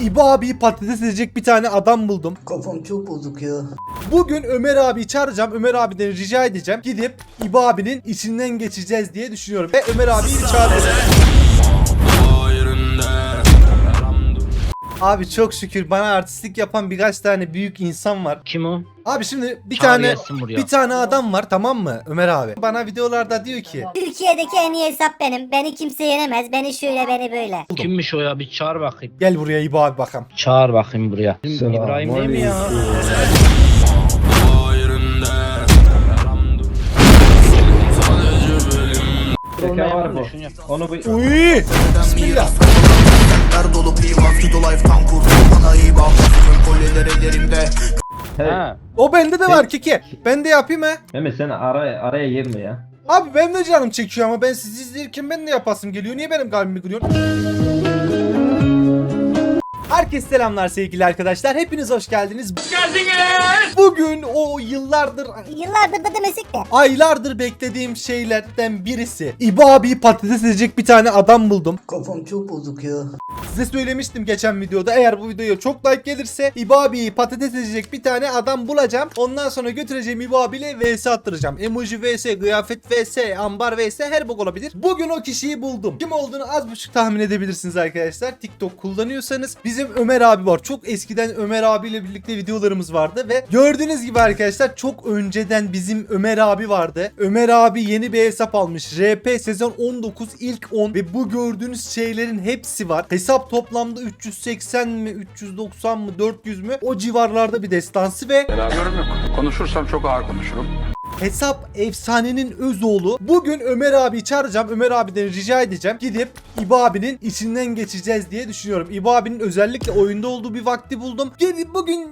İbo abiyi patates edecek bir tane adam buldum. Kafam çok bozuk ya. Bugün Ömer abiyi çağıracağım. Ömer abiden rica edeceğim. Gidip İbo abinin içinden geçeceğiz diye düşünüyorum. Ve Ömer abiyi çağıracağım. Abi çok şükür bana artistlik yapan birkaç tane büyük insan var. Kim o? Abi şimdi bir Çağır tane bir tane adam var tamam mı Ömer abi? Bana videolarda diyor ki Türkiye'deki en iyi hesap benim. Beni kimse yenemez. Beni şöyle beni böyle. Kimmiş o ya? Bir çağır bakayım. gel buraya İbo abi bakalım. Çağır bakayım buraya. İbrahim değil mi ya? Zeka var yap. Onu bu Uy! Bismillah. Her dolu pivan to the life tam kurtul bana iyi bak. Tüm kolyeler ellerimde. Hey, Ha. O bende de var kiki. Ben de yapayım ha. Mehmet sen araya araya girme ya. Abi benim de canım çekiyor ama ben sizi izlerken ben de yapasım geliyor. Niye benim kalbimi kırıyorsun? Herkese selamlar sevgili arkadaşlar. Hepiniz hoş geldiniz. Hoş geldiniz. Bugün o yıllardır, Yıllardır da demesek de. aylardır beklediğim şeylerden birisi. İbo abiyi patates edecek bir tane adam buldum. Kafam çok bozuk ya. Size söylemiştim geçen videoda. Eğer bu videoya çok like gelirse İbo abiyi patates edecek bir tane adam bulacağım. Ondan sonra götüreceğim İbo abiyle vs attıracağım. Emoji vs, kıyafet vs, ambar vs her bok olabilir. Bugün o kişiyi buldum. Kim olduğunu az buçuk tahmin edebilirsiniz arkadaşlar. TikTok kullanıyorsanız bizim Ömer abi var. Çok eskiden Ömer abiyle birlikte videolarımız vardı ve gördüğünüz gibi arkadaşlar çok önceden bizim Ömer abi vardı. Ömer abi yeni bir hesap almış. RP sezon 19 ilk 10 ve bu gördüğünüz şeylerin hepsi var. Hesap toplamda 380 mi 390 mı 400 mü o civarlarda bir destansı ve Yorum yok. Konuşursam çok ağır konuşurum. Hesap efsanenin öz oğlu. Bugün Ömer abi çağıracağım. Ömer abiden rica edeceğim. Gidip İbo abinin içinden geçeceğiz diye düşünüyorum. İbo abinin özellikle oyunda olduğu bir vakti buldum. Gel- Bugün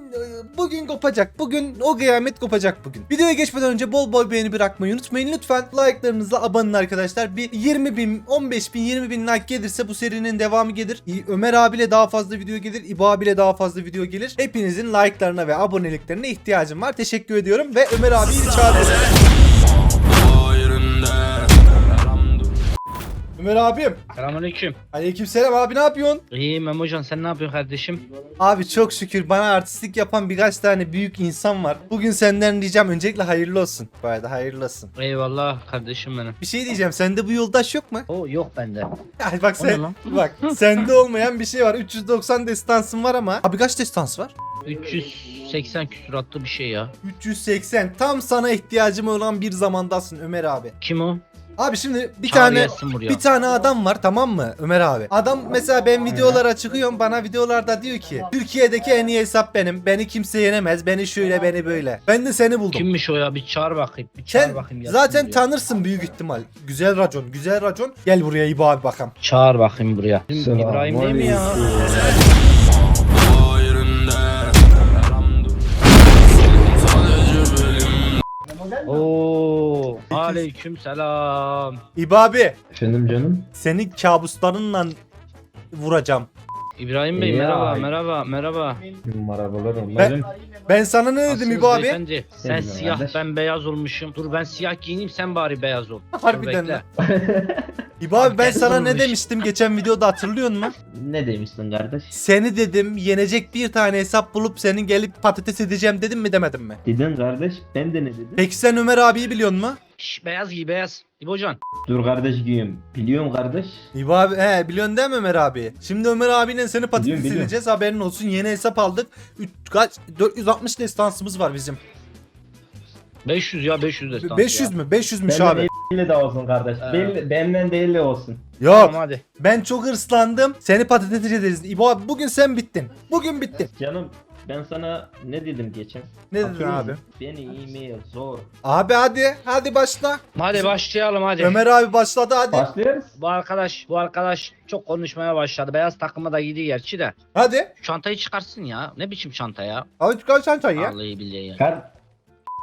bugün kopacak. Bugün o kıyamet kopacak bugün. Videoya geçmeden önce bol bol beğeni bırakmayı unutmayın. Lütfen like'larınızla abonun arkadaşlar. Bir 20 bin, 15 bin, 20 bin like gelirse bu serinin devamı gelir. Ömer abiyle daha fazla video gelir. İbo abiyle daha fazla video gelir. Hepinizin like'larına ve aboneliklerine ihtiyacım var. Teşekkür ediyorum ve Ömer abiyi çağırıyorum. Ömer abim. Selamünaleyküm. Aleykümselam abi ne yapıyorsun? İyiyim Memocan sen ne yapıyorsun kardeşim? Abi çok şükür bana artistlik yapan birkaç tane büyük insan var. Bugün senden diyeceğim öncelikle hayırlı olsun. Bu arada hayırlı olsun. Eyvallah kardeşim benim. Bir şey diyeceğim sende bu yoldaş yok mu? O yok bende. Ay bak O ne sen lan? bak sende olmayan bir şey var. 390 destansın var ama. Abi kaç destans var? 380 küsuratlı bir şey ya. 380. Tam sana ihtiyacım olan bir zamandasın Ömer abi. Kim o? Abi şimdi bir tane. Bir tane adam var tamam mı Ömer abi? Adam mesela ben videolara çıkıyorum bana videolarda diyor ki Türkiye'deki en iyi hesap benim. Beni kimse yenemez. Beni şöyle beni böyle. Ben de seni buldum. Kimmiş o ya? Bir çağır bakayım. Bir çağır Sen bakayım. zaten buraya. tanırsın büyük ihtimal. Güzel racon, güzel racon. Gel buraya İbo abi bakalım. Çağır bakayım buraya. İbrahim değil mi ya? Oo, aleyküm selam. İbo abi Efendim canım. seni kabuslarınla vuracağım. İbrahim Bey Ya. merhaba, merhaba, merhaba. Ben- onların. Ben sana ne dedim Nasılsınız İbo abi? beyefendi? Sen siyah, kardeş. ben beyaz olmuşum. Dur ben siyah giyineyim, sen bari beyaz ol. Dur Harbiden bekle. lan. İbo abi ben Herkes sana ne vurmuş. demiştim geçen videoda hatırlıyor musun? Ne demiştin kardeş? Seni dedim yenecek bir tane hesap bulup senin gelip patates edeceğim dedim mi demedim mi? Dedin kardeş ben de ne dedim? Peki sen Ömer abiyi biliyor musun? Şş, beyaz giy beyaz. İbocan. Dur kardeş giyeyim. Biliyorum kardeş. İbo abi he biliyorsun değil mi Ömer abi? Şimdi Ömer abiyle seni patates Biliyorum, edeceğiz haberin olsun yeni hesap aldık. Üç, kaç 460 destansımız var bizim. 500 ya 500 de stans 500 ya. mü? 500'müş Benden abi. 50 de olsun kardeş. Ee. Belli, benden de 50 olsun. Yok Tamam hadi. ben çok hırslandım. Seni patates edeceğiz. İbo abi bugün sen bittin. Bugün bittin. Canım ben sana ne dedim geçen? Ne dedin Hatırlıyor abi? musun? Beni yemeğe zor. Abi hadi hadi başla. Hadi başlayalım hadi. Ömer abi başladı hadi. Başlıyoruz. Bu arkadaş, bu arkadaş çok konuşmaya başladı. Beyaz takıma da gidiyor gerçi de. Hadi. Şu Çantayı çıkarsın ya. Ne biçim çanta ya? Abi çıkar çantayı ya. Vallahi billahi ya. Kar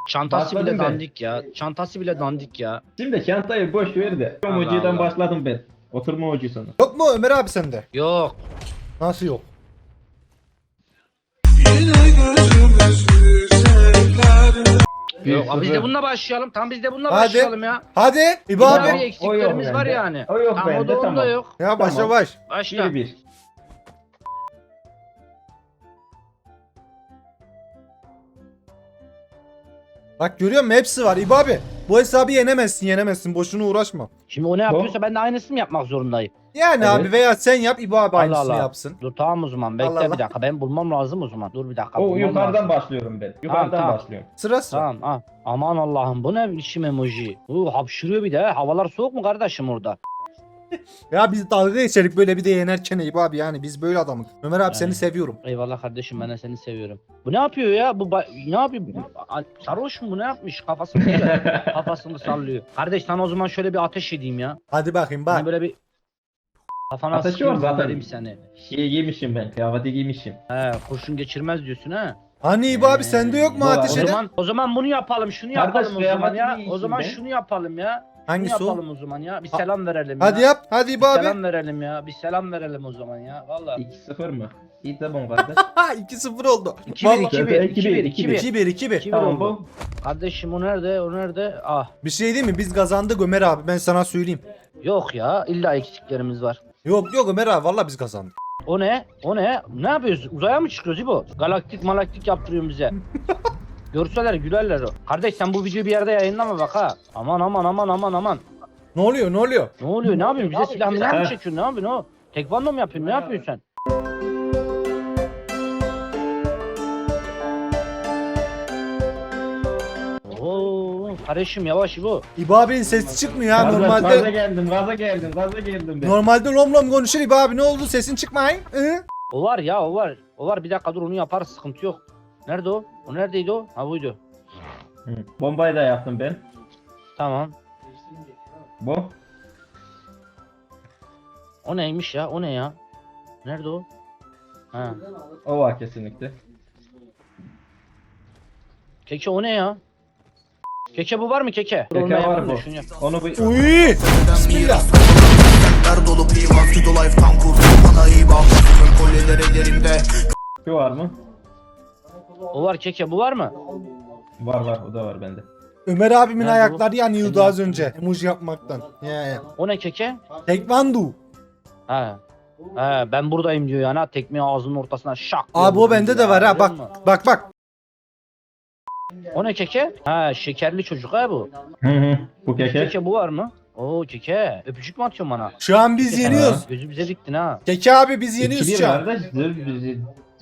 Çantası Başladım bile ben. dandik ya. Çantası bile dandik ya. Şimdi çantayı boş ver de. Allah Allah. başladım ben. Oturma hocusuna. Yok mu Ömer abi sende? Yok. Nasıl yok? Yok. Abi biz de bununla başlayalım. Tam biz de bununla Hadi. başlayalım ya. Hadi İbo Abi, abi. eksiklerimiz var yani. O yok Tamam o bende da onda tamam. yok. Ya başla Tamam. baş. Başla. 1 Bak görüyor musun hepsi var İbo abi. Bu hesabı yenemezsin yenemezsin boşuna uğraşma. Şimdi o ne yapıyorsa ben de aynısını mı yapmak zorundayım? Yani Evet. abi veya sen yap İbo abi aynısını Allah. yapsın. Dur tamam o zaman bekle Allah Allah. bir dakika ben bulmam lazım o zaman. Dur bir dakika. O bulmam yukarıdan lazım. başlıyorum ben. Yukarıdan tamam. başlıyorum. Sıra sıra. Tamam ha. Aman Allah'ım bu ne biçim emoji? Bu hapşırıyor bir de. Havalar soğuk mu kardeşim orada? Ya biz dalga geçerik böyle bir de yenerken İbo abi yani biz böyle adamız. Ömer abi seni Yani. seviyorum. Eyvallah kardeşim ben de seni seviyorum. Bu ne yapıyor ya? Bu ba- ne yapıyor? Sarhoş mu bu ne yapmış? Kafasını kafasını sallıyor. Kardeş sana o zaman şöyle bir ateş edeyim ya. Hadi bakayım bak. böyle bir kafana Ateşi var zaten. seni. Şey giymişim ben. Kıyafeti giymişim. He, kurşun geçirmez diyorsun ha. Hani İbo abi sende yok mu ateş O eden? zaman o zaman bunu yapalım, şunu Kardeş, yapalım o zaman ya. O zaman be. şunu yapalım ya. Hangisi o? yapalım o zaman ya. Bir Ha- selam verelim Hadi ya. yap. Hadi İbo Bir abi. selam verelim ya. Bir selam verelim o zaman ya. Vallahi. 2-0 mı? İyi tamam kardeş. Ha 2-0 oldu. 2-1 Vallahi- 2-1 2-1, 2-1 2-1 2-1. 2-1 tamam oldu. bu. Kardeşim o nerede? O nerede? Ah. Bir şey değil mi? Biz kazandık Ömer abi. Ben sana söyleyeyim. Yok ya. illa eksiklerimiz var. Yok yok Ömer abi vallahi biz kazandık. O ne? O ne? Ne yapıyoruz? Uzaya mı çıkıyoruz İbo? Galaktik malaktik yaptırıyorsun bize. Görseler gülerler o. Kardeş sen bu videoyu bir yerde yayınlama bak ha. Aman aman aman aman aman. Ne oluyor? Ne oluyor? Ne oluyor? Ne yapıyorsun? Bize silah mı Heh. çekiyorsun? Ne yapıyorsun o? Tekvando mu yapıyorsun? Ne yapıyorsun sen? Oo, kardeşim yavaş İbo. İbo abinin sesi çıkmıyor ya. Gaza, gaza Normalde geldim, gaza geldim, gaza geldim ben. normalde lom lom konuşur İbo abi. Ne oldu? Sesin çıkmayın. Hı? O var ya o var. O var bir dakika dur onu yaparız sıkıntı yok. Nerede o? O neredeydi o? Ha buydu. Hı. Bombayı da yaptım ben. Tamam. Bu. O neymiş ya? O ne ya? Nerede o? Ha. O var kesinlikle. Keke o ne ya? Keke bu var mı keke? Keke onu var da bu. şunu yap. Onu bir... Uy! Bismillah. Her dolu pivan Tudo life tam kurdum Bana iyi bak Tüm kolyeler ellerimde Şu var mı? O var keke bu var mı? Var var, o da var bende. Ömer abimin Nerede ayakları yanıyordu Senin az önce. Emoji yapmaktan. Ya ya. O ne keke? Tekvando. Ha. Ha ben buradayım diyor yani ha tekmeyi ağzının ortasına şak. Abi o bende de var ha. Bak Görüyor musun? bak bak. O ne keke? Ha şekerli çocuk ha bu. Hı hı. Bu keke. Keke bu var mı? Oo keke. Öpücük mü atıyorsun bana? Şu an biz Keke, yeniyoruz. Gözü bize diktin ha. Keke abi biz yeniyoruz 2-1 şu an. kardeş.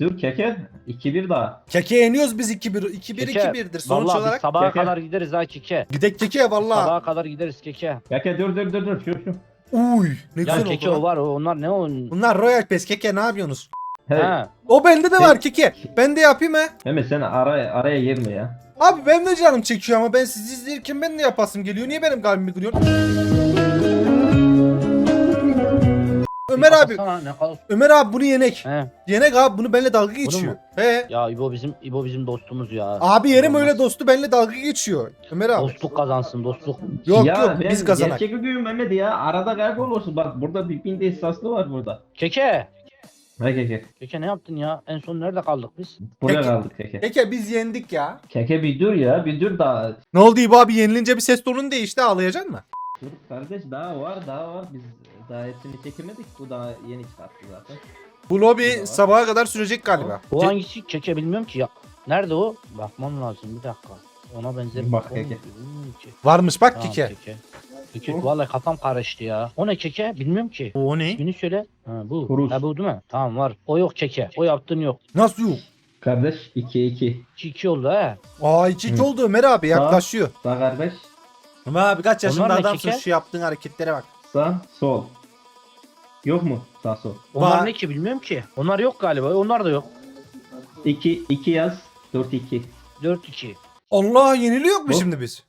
Dur, keke. 2-1 daha. Keke yeniyoruz biz 2-1. 2-1 Keke, 2-1'dir sonuç Vallahi biz olarak. sabaha Keke. kadar gideriz ha keke. Gidek keke valla. Sabaha kadar gideriz keke. Keke dur dur dur dur. Şu şu. Uy ne Ya güzel keke oldu. o lan. var o onlar ne o? Bunlar Royal Pass keke ne yapıyorsunuz? Hey. Ha. O bende de var keke. Ben de yapayım he. Mehmet sen araya, araya girme ya. Abi benim de canım çekiyor ama ben sizi izlerken ben de yapasım geliyor. Niye benim kalbimi kırıyorsun? Ömer abi, ne Ömer abi bunu yenek. He. Yenek abi bunu benimle dalga geçiyor. mu? He. Ya İbo bizim İbo bizim dostumuz ya. Abi yerim öyle dostu benimle dalga geçiyor. Ömer abi. Dostluk kazansın dostluk. Yok ya yok ben biz kazanak. Gerçek güyüm Mehmet ya. Arada kaybolursun. Bak burada bir binde esaslı var burada. Keke. Ne keke? Keke ne yaptın ya? En son nerede kaldık biz? Buraya Keke. kaldık keke. Keke biz yendik ya. Keke bir dur ya. Bir dur daha. Ne oldu İbo abi yenilince bir ses tonun değişti ağlayacaksın mı? Dur kardeş daha var daha var. Biz daha hepsini çekemedik. Bu daha yeni çıkarttı zaten. Bu lobi sabaha kadar sürecek galiba. O hangisi keke bilmiyorum ki ya. Nerede o? Bakmam lazım bir dakika. Ona benzer Bak bir- keke. Bilmiyorum ki. Varmış bak Tamam, keke. keke. Keke vallahi kafam karıştı ya. O ne keke? Bilmiyorum ki. O ne? Günü söyle. Ha bu. Kuruz. Ha bu değil mi? Tamam var. O yok keke. O yaptığın yok. Nasıl yok? Kardeş 2 2. 2-2 oldu ha. Aa 2 Hı. oldu Ömer abi yaklaşıyor. Sağ kardeş. Ömer abi kaç yaşında Onlar ne adamsın keke? şu yaptığın hareketlere bak. Sağ sol. Yok mu? Sağ sol. Onlar Var. ne ki bilmiyorum ki. Onlar yok galiba. Onlar da yok. 2 2 yaz. 4 2. 4-2. Allah yeniliyor mu Bu- şimdi biz?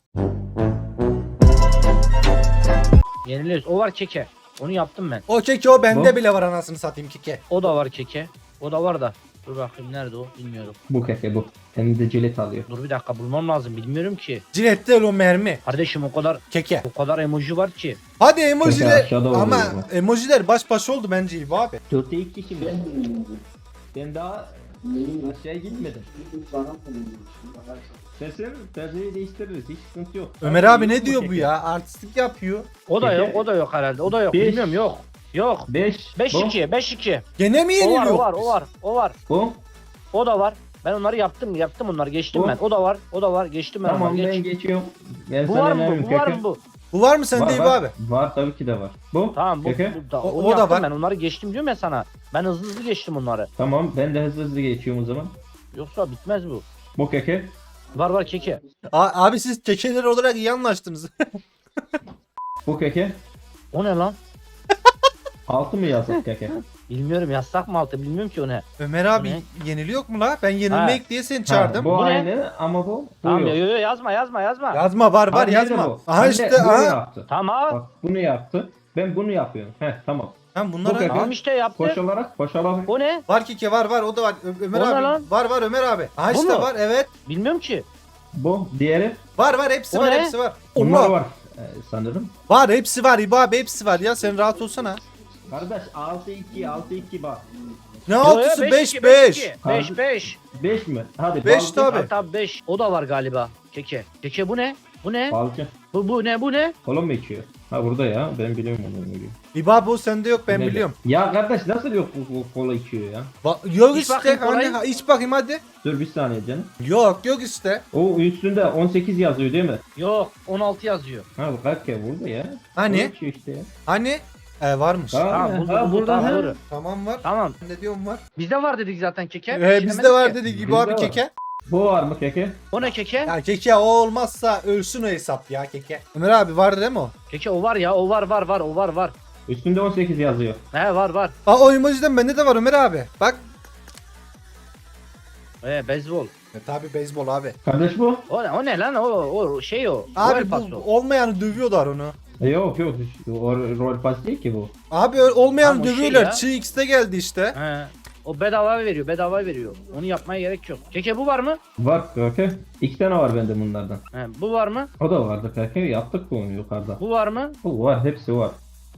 Yeniliyoruz. O var keke. Onu yaptım ben. O keke o bende Bu? bile var anasını satayım keke. O da var keke. O da var da. Dur bakayım nerede o bilmiyorum. Bu keke bu. Hem de cilet alıyor. Dur bir dakika bulmam lazım bilmiyorum ki. Cilette o mermi. Kardeşim o kadar Keke. o kadar emoji var ki. Hadi emojiler aşağıda oluyor ama bu. emojiler baş başa oldu bence İbo abi. 4'te 2 şimdi. Ben daha aşağıya gitmedim. Sesim tercihi değiştiririz. Hiç sıkıntı yok. Ömer abi ne diyor bu ya? Artistlik yapıyor. O da Keke. yok, o da yok herhalde. O da yok. Beş. Bilmiyorum yok. Yok. 5 5-2, 5-2. Gene mi O var, yeniliyor? o var, o var, o var. Bu. O da var. Ben onları yaptım yaptım onları geçtim Bu- ben. O da var o da var geçtim ben Tamam onları ben geç. geçiyorum. Ben Bu sana var mı bu? Bu var mı bu? Bu var mı sende Var, İbo var. abi? Var tabii ki de var. Bu? Tamam bu, bu da, O- onu o da yaptım var. ben onları geçtim diyorum ya sana. Ben hızlı hızlı geçtim onları. Tamam ben de hızlı hızlı geçiyorum o zaman. Yoksa bitmez bu. Bu keke. Var var keke. A- abi siz kekeler olarak iyi anlaştınız. Bu keke. O ne lan? Altı mı yazdık keke? Bilmiyorum yazsak mı altı bilmiyorum ki o ne. Ömer abi Ne? yeniliyor mu la? Ben yenilmek diye seni Ha, çağırdım. bu, Bu ne? aynı ama bu. bu Tamam yok. yo, yo, yo, yazma yazma yazma. Yazma var var Ha, nerede yazma. bu? Aha işte bunu aha. yaptı. Tamam. Bak bunu yaptı. Ben bunu yapıyorum. Heh tamam. Tamam Bu bunlar keke. Tamam işte yaptı. Koş olarak, koş olarak. O ne? var keke var var o da var. Ö- Ömer O ne abi lan? var var Ömer abi. Aha Bu işte mu? var evet. Bilmiyorum ki. Bu, diğeri. Var var hepsi O var ne? hepsi var. Bunlar Allah. var. Ee, sanırım. Var hepsi var İbo abi hepsi var ya sen rahat olsana. Kardeş 6-2, 6-2 bak. Ne altısı beş 5 iki, 5. iki. Beş beş. 5 mi? Hadi Beş balcı. tabii. Hatta 5. O da var galiba. Keke. Keke bu ne? Bu ne? Balcı. Bu, bu ne? Bu ne? Kola mı içiyor? Ha burada ya. Ben biliyorum onu. biliyorum. İbo abi o sende yok ben Nerede? biliyorum. Ya kardeş nasıl yok bu, bu kola içiyor ya? Ba- yok İç işte bakayım hani ha, iç bakayım hadi. Dur bir saniye canım. Yok yok işte. O üstünde 18 yazıyor değil mi? Yok 16 yazıyor. Ha bu kaç kere burada ya. Kola Hani içiyor işte ya. hani e, varmış. Ha, Tamam ha, buldu, buldu, burada tamam, ha. doğru. Tamam var. Tamam. Ne diyorum var? Bizde var dedik zaten keke. Ee, bizde var ki. dedik İbo Bizde abi var. keke. Bu var mı keke? O ne keke? Ya keke o olmazsa ölsün o hesap ya keke. Ömer abi var değil mi o? Keke o var ya o var var var o var var. Üstünde 18 yazıyor. He var var. Aa o emojiden bende de var Ömer abi. Bak. He beyzbol. E, tabi beyzbol abi. Kardeş bu? O ne, o ne lan o, o şey o. Abi bu o. olmayanı dövüyorlar onu. E, yok yok. O rol pas değil ki bu. Abi ö- olmayanı Tamam, o şey dövüyorlar. ya. X'te geldi işte. He. O bedava veriyor bedava veriyor. Onu yapmaya gerek yok. Keke bu var mı? Var keke. İki tane var bende bunlardan. He, bu var mı? O da vardı keke. Yaptık bunu yukarıda. Bu var mı? Bu var. Hepsi var.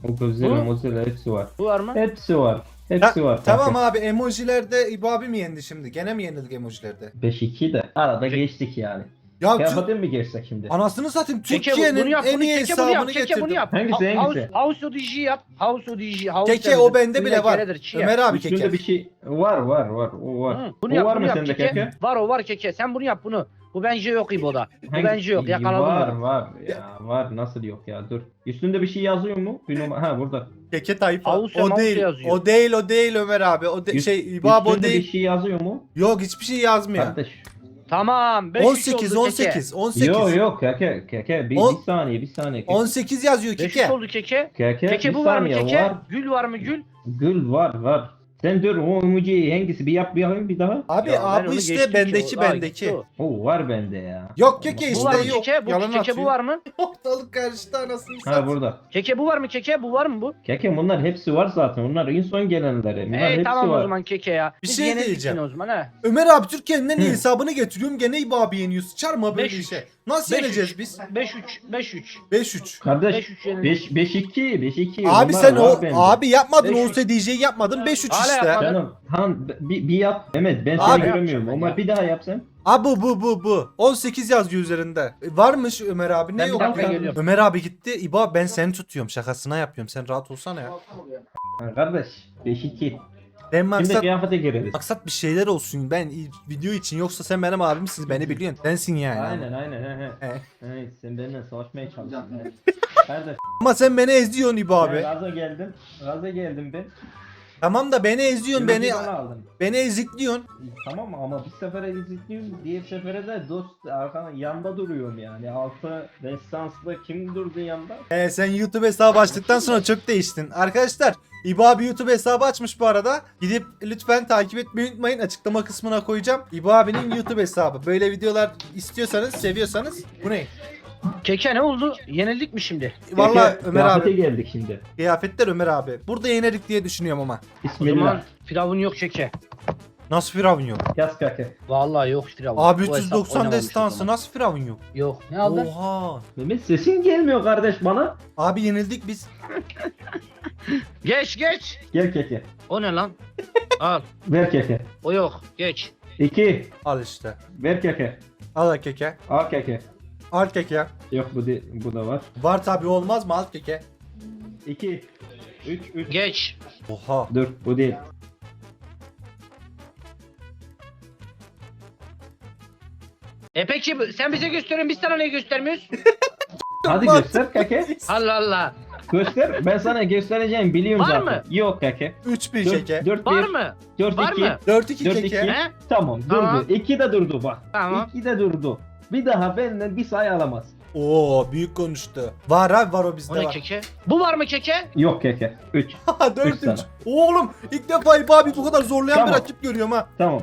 O gözleri Bu? mozilla hepsi var. Bu var mı? Hepsi var. Hepsi var. tamam abi emojilerde İbo abi mi yendi şimdi? Gene mi yenildik emojilerde? 5-2 de. Arada geçtik yani. Ya Kıyafetin mi geçsek şimdi? anasını satayım Türkiye'nin en iyi keke bunu yap, hesabını getirdim. bunu yap. Hangisi, Ha- hangisi? House, ODG yap. House House Keke o bende bile var. Ömer abi Üstünde keke. bir şey var var var. O var. Hı, bunu o yap, var mı sende keke. Var o var keke. Sen bunu yap bunu. Bu bence yok İbo'da. Bu bence yok. Yakaladım Var var ya var nasıl yok ya dur. Üstünde bir şey yazıyor mu? Bir numara ha burada. Keke tayfa. Avusya, O değil. yazıyor. O değil o değil Ömer abi. O de- Üst- şey İbo abi o üstünde değil. bir şey yazıyor mu? Yok hiçbir şey yazmıyor. Kardeş. Tamam. 5 18 18 18. Yok yok keke keke bir, On- bir saniye bir saniye. Keke. 18 yazıyor 5 keke. oldu keke. Keke, Keke bir bu var mı saniye, keke? Var. Gül var mı gül? Gül var var. Sen dur o emoji hangisi bir yap bir yapayım bir daha. Abi Ya ben abi onu işte geçtim ki, bendeki o daha bendeki. o. O var bende ya. Yok keke Bu var işte mı yok. keke? Bu Yalan keke atıyor. bu var mı? Ortalık karıştı anasını Ha satayım. burada. Keke bu var mı keke? Bu var mı bu? Keke bunlar hepsi var zaten. Bunlar en son gelenleri. Bunlar Ey hepsi tamam var. o zaman keke ya. Bir Biz şey yenildik diyeceğim. yine o zaman ha. Ömer abi Türkiye'nin en iyi Hı. hesabını getiriyorum gene İbo abi yeniyor. Sıçar mı böyle Beş işe? Nasıl Beş yeneceğiz üç. biz? 5-3 5-3. 5-3. Kardeş 5-3 yenildik. 5 5 2 5 2. Abi sen o abi yapmadın Beş o üç. OSDJ'yi yapmadın 5-3 Hala işte. yapmadın. Canım han bir, bir yap. Mehmet ben Abi- seni göremiyorum. Ama bir daha yap sen. Abi bu bu bu bu. 18 yazıyor üzerinde. E, varmış Ömer abi ne Ben bir yok dakika geliyorum. Ömer abi gitti. İbo ben seni tutuyorum şakasına yapıyorum. Sen rahat olsana ya. Ha, kardeş 5 2. Ben Şimdi maksat kıyafete gireriz. maksat bir şeyler olsun. Ben video için yoksa sen benim abimsin beni biliyorsun. Sensin yani. Aynen aynen. He, he. He. Evet, sen benimle savaşmaya çalışıyorsun. Kardeş Ama sen beni eziyorsun İbo abi. ben gaza geldim. Gaza geldim ben. Tamam da beni eziyorsun beni Beni ezikliyorsun. Tamam ama bir sefere izliyorum, diğer sefere de dost arkana yanda duruyorum yani. Altı destanslı kim durdu yanda? He, sen YouTube hesabı açtıktan sonra çok değiştin. Arkadaşlar İbo abi YouTube hesabı açmış bu arada. Gidip lütfen takip etmeyi unutmayın. Açıklama kısmına koyacağım. İbo abinin YouTube hesabı. Böyle videolar istiyorsanız, seviyorsanız bu ne? Keke ne oldu? Yenildik mi şimdi? Vallahi Peki, Ömer kıyafete abi. geldik şimdi. Kıyafetler Ömer abi. Burada yenerik diye düşünüyorum ama. O Bismillah. firavun yok keke. Nasıl firavun yok? Yaz kake. Vallahi yok firavun. Abi Bu hesap 390 oynamamış o destansı zaman. nasıl firavun yok? Yok. Ne aldın? Oha. Mehmet sesin gelmiyor kardeş bana. Abi yenildik biz. Geç geç. Gel keke. O ne lan? Al. Ver keke. O yok. Geç. İki. Al işte. Ver keke. Al keke. Al keke. Al keke. Yok bu de, bu da var. Var tabi olmaz mı al keke? İki. Üç. Üç. Geç. Oha. Dur bu değil. E peki bu- sen bize gösteriyorsun biz sana niye göstermiyoruz? Hadi Bak. göster keke. Allah Allah. Göster. Ben sana göstereceğim biliyorum Var zaten. mı? Yok keke. 3-1 Dört- keke. dört Var bir, mı? dört Var iki. mı? 4-2 Dört keke. iki. He? Tamam Tamam. durdu. İki de durdu bak. Tamam. İki de durdu. Bir daha benden bir sayı alamaz. Oo büyük konuştu. Var abi var o bizde O ne var. keke? Bu var mı keke? Yok keke. Üç. Ha 4 Üç sana. 3. Oğlum ilk defa İbo abi bu kadar zorlayan Tamam. bir rakip görüyorum ha. Tamam.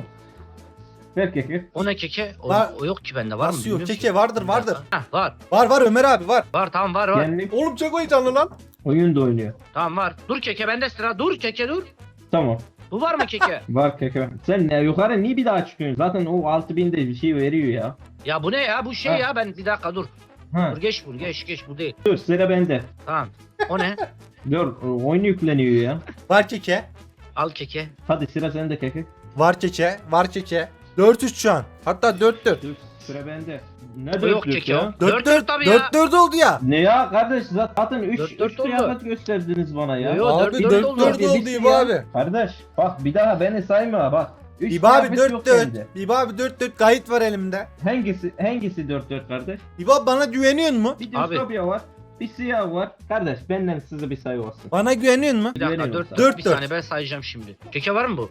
Ver keke. O ne keke? O, Var. o yok ki bende var mı? Nasıl yok? bilmiyorum Keke vardır, vardır. Hah, var. Var var Ömer abi var. Var tamam var var. Kendi Oğlum çok heyecanlı lan. oyun da oynuyor. Tamam var. Dur keke bende sıra. Dur keke dur. Tamam. Bu var mı keke? Var keke. Sen ne yukarı niye bir daha çıkıyorsun? Zaten o 6000'de bir şey veriyor ya. Ya bu ne ya? Bu şey Ha. ya ben bir dakika dur. Ha. Dur geç vur geç geç bu değil. Dur sıra bende. Tamam. O ne? Dur oyun yükleniyor ya. Var keke. Al keke. Hadi sıra sende keke. Var keke. Var keke. 4-3 şu an. Hatta 4-4. Dur sıra bende. Ne Bu yok dört dört keke o. ya? 4-4 tabii ya. 4-4 oldu ya. Ne ya kardeş zaten 3 Dört 3 dört oldu. kıyafet gösterdiniz bana ya. Yo, yo, Abi dört- dört 4-4 oldu. oldu, İbo ya. abi. Kardeş bak bir daha beni sayma bak. 3 İbo abi kıyafet yok 4-4. bende. İbo abi 4-4 kayıt var elimde. Hangisi hangisi 4 4 kardeş? Abi bana güveniyor mu? Bir Abi. distopya var. Bir siyah var. Kardeş benden size bir sayı olsun. Bana güveniyor mu? Bir dakika Güveniyorum dört, sana. dört, Dört, bir dört. saniye ben sayacağım şimdi. Keke var mı bu?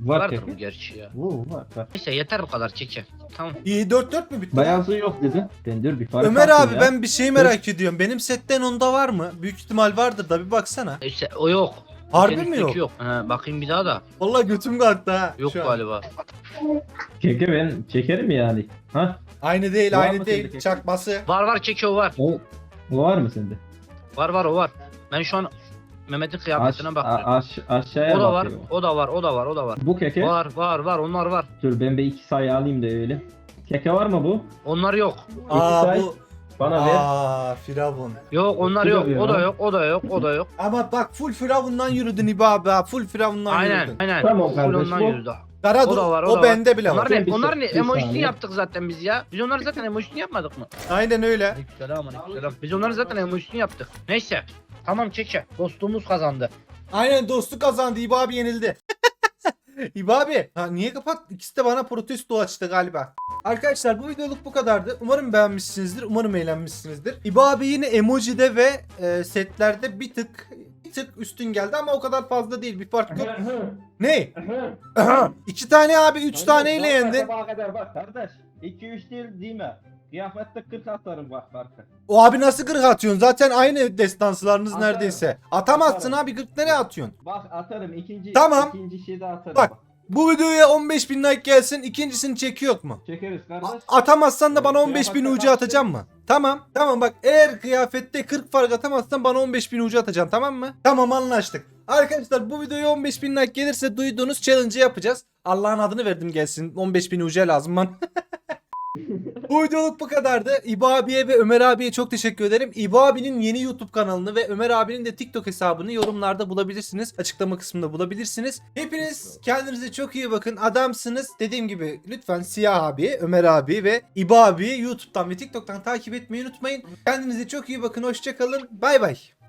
Var Vardır keke. bu gerçi ya. Oo, var, var. Neyse yeter bu kadar keke. Tamam. İyi 4-4 mü bitti? Bayağısı yok dedi. Ben dur bir fark Ömer attım abi ya. ben bir şey merak ediyorum. Benim setten onda var mı? Büyük ihtimal vardır da bir baksana. Neyse o yok. Harbi mi üstteki yok? Ha, bakayım bir daha da. Vallahi götüm kalktı ha. Yok şu an. galiba. Keke ben çekerim yani. Ha? Aynı değil Var aynı mı değil. sendeki? Çakması. Var var keke o var. O, o var mı sende? Var var o var. Ben şu an Mehmet'in Aş, kıyafetine a- bakıyorum. aş, aşağıya O da var. bakıyorum. O da var. O da var. O da var. Bu keke. Var var var onlar var. Dur ben bir iki sayı alayım da öyle. Keke var mı bu? Onlar yok. Aa say. bu. Bana ver. Aa Firavun. Yok onlar yok. O da yok. O da yok. O da yok. Ama bak full Firavun'dan yürüdün İbo abi ha. Full Firavun'dan Aynen. yürüdün. Aynen. Tamam Full kardeş, ondan bu- yürüdü. Kara O dur. da var, o O, da var. bende bile Onlar var. ne? Bir Onlar ne? bir Emojisini saniye. yaptık zaten biz ya. Biz onları zaten emojisini yapmadık mı? Aynen öyle. Aleykümselam aleykümselam. Biz onları zaten emojisini yaptık. Neyse. Tamam keke. Dostluğumuz kazandı. Aynen dostluk kazandı. İbo abi yenildi. İbo abi. Ha, niye kapat? İkisi de bana protesto açtı galiba. Arkadaşlar bu videoluk bu kadardı. Umarım beğenmişsinizdir. Umarım eğlenmişsinizdir. İbo abi yine emojide ve e, setlerde bir tık bir tık üstün geldi ama o kadar fazla değil. Bir fark yok. ne? İki tane abi, üç taneyle yendi. Sabaha kadar bak kardeş. 2 3 değil değil mi? Kıyafette 40 atarım bak farkı. O abi nasıl kırk atıyorsun? Zaten aynı destanslarınız Atarım. neredeyse. Atamazsın Atarım. abi kırk nereye atıyorsun? Bak atarım ikinci Tamam. ikinci şeyde atarım. Bak. Bu videoya 15 bin like gelsin. ikincisini çekiyor mu? Çekeriz kardeş. A- atamazsan da bana Evet, 15 bin kıyafette ucu bak- atacağım mı? Tamam. Tamam bak eğer kıyafette 40 fark atamazsan bana 15 bin ucu atacaksın tamam mı? Tamam anlaştık. Arkadaşlar bu videoya 15 bin like gelirse duyduğunuz challenge'ı yapacağız. Allah'ın adını verdim gelsin. 15 bin ucuya lazım bana. Bu videoluk bu kadardı. İbo abiye ve Ömer abiye çok teşekkür ederim. İbo abinin yeni YouTube kanalını ve Ömer abinin de TikTok hesabını yorumlarda bulabilirsiniz. Açıklama kısmında bulabilirsiniz. Hepiniz kendinize çok iyi bakın. Adamsınız. Dediğim gibi lütfen Siyah abi, Ömer abi ve İbo abi YouTube'dan ve TikTok'tan takip etmeyi unutmayın. Kendinize çok iyi bakın. Hoşçakalın. Bay bay.